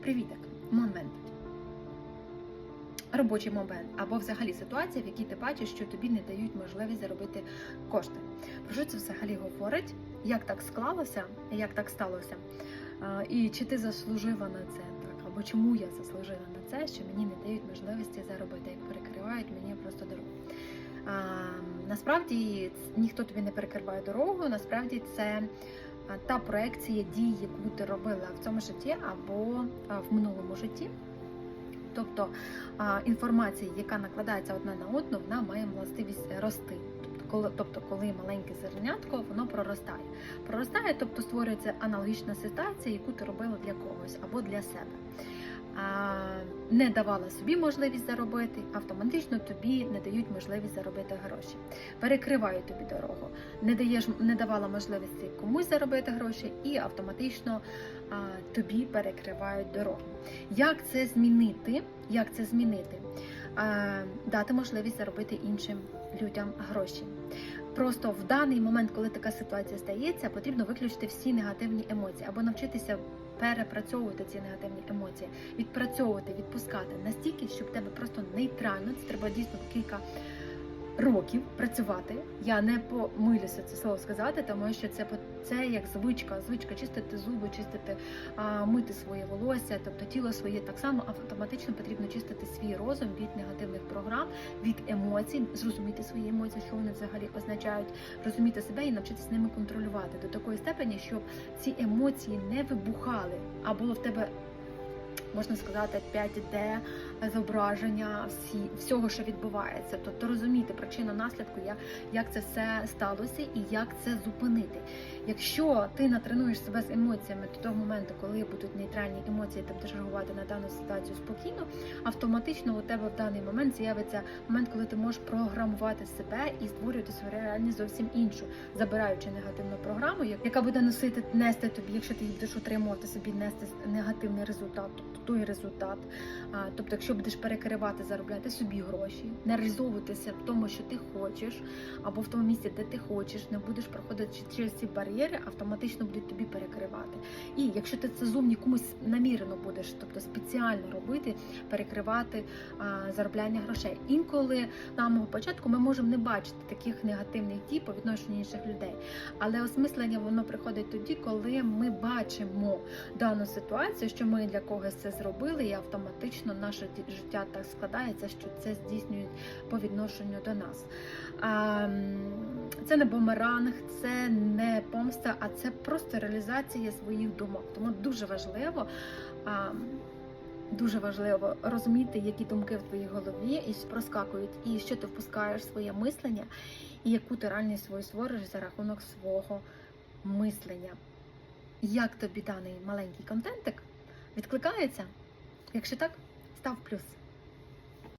Привіток, момент. Робочий момент або взагалі ситуація, в якій ти бачиш, що тобі не дають можливість заробити кошти. Про що це взагалі говорить? Як так склалося, як так сталося? І чи ти заслужила на це так? Або чому я заслужила на це, що мені не дають можливості заробити, як перекривають мені просто дорогу. Насправді ніхто тобі не перекриває дорогу, насправді це та проекція дій, яку ти робила в цьому житті або в минулому житті. Тобто інформація, яка накладається одна на одну, вона має властивість рости. Тобто, тобто, коли маленьке зернятко, воно проростає. Проростає, тобто створюється аналогічна ситуація, яку ти робила для когось або для себе. Не давала собі можливість заробити, автоматично тобі не дають можливість заробити гроші. Перекривають тобі дорогу, не даєш, не давала можливості комусь заробити гроші, і автоматично а, тобі перекривають дорогу. Як це змінити? Як це змінити? А, дати можливість заробити іншим людям гроші. Просто в даний момент, коли така ситуація стається, потрібно виключити всі негативні емоції або навчитися перепрацьовувати ці негативні емоції, відпрацьовувати, відпускати настільки, щоб тебе просто нейтрально, це треба дійсно кілька років працювати. Я не помилюся це слово сказати, тому що це це як звичка, звичка чистити зуби, чистити, а, мити своє волосся, тобто тіло своє так само автоматично потрібно чистити свій розум від негативних програм, від емоцій, зрозуміти свої емоції, що вони взагалі означають, розуміти себе і навчитися ними контролювати до такої степені, щоб ці емоції не вибухали, а було в тебе. Можна сказати, 5D зображення всі, всього, що відбувається. Тобто розуміти причину наслідку, як, як це все сталося і як це зупинити. Якщо ти натренуєш себе з емоціями до того моменту, коли будуть нейтральні емоції, ти будеш реагувати на дану ситуацію спокійно, автоматично у тебе в даний момент з'явиться момент, коли ти можеш програмувати себе і створювати свою реальність зовсім іншу, забираючи негативну програму, яка буде носити нести тобі, якщо ти її будеш отримувати собі, нести негативний результат, тобто той результат. Тобто, якщо будеш перекривати, заробляти собі гроші, не реалізовуватися в тому, що ти хочеш, або в тому місці, де ти хочеш, не будеш проходити через ці бар'єри, автоматично будуть тобі перекривати. І якщо ти це зумні комусь намірено будеш, тобто спеціально робити, перекривати заробляння грошей. Інколи на самого початку ми можемо не бачити таких негативних дій по відношенню інших людей, але осмислення воно приходить тоді, коли ми бачимо дану ситуацію, що ми для когось це зробили, і автоматично наше життя так складається, що це здійснюють по відношенню до нас. Це не бумеранг, це не помста, а це просто реалізація своїх думок. Тому дуже важливо. Дуже важливо розуміти, які думки в твоїй голові і проскакують, і що ти впускаєш в своє мислення, і яку ти реальність свою створюєш за рахунок свого мислення. Як тобі даний маленький контентик відкликається? Якщо так, став плюс.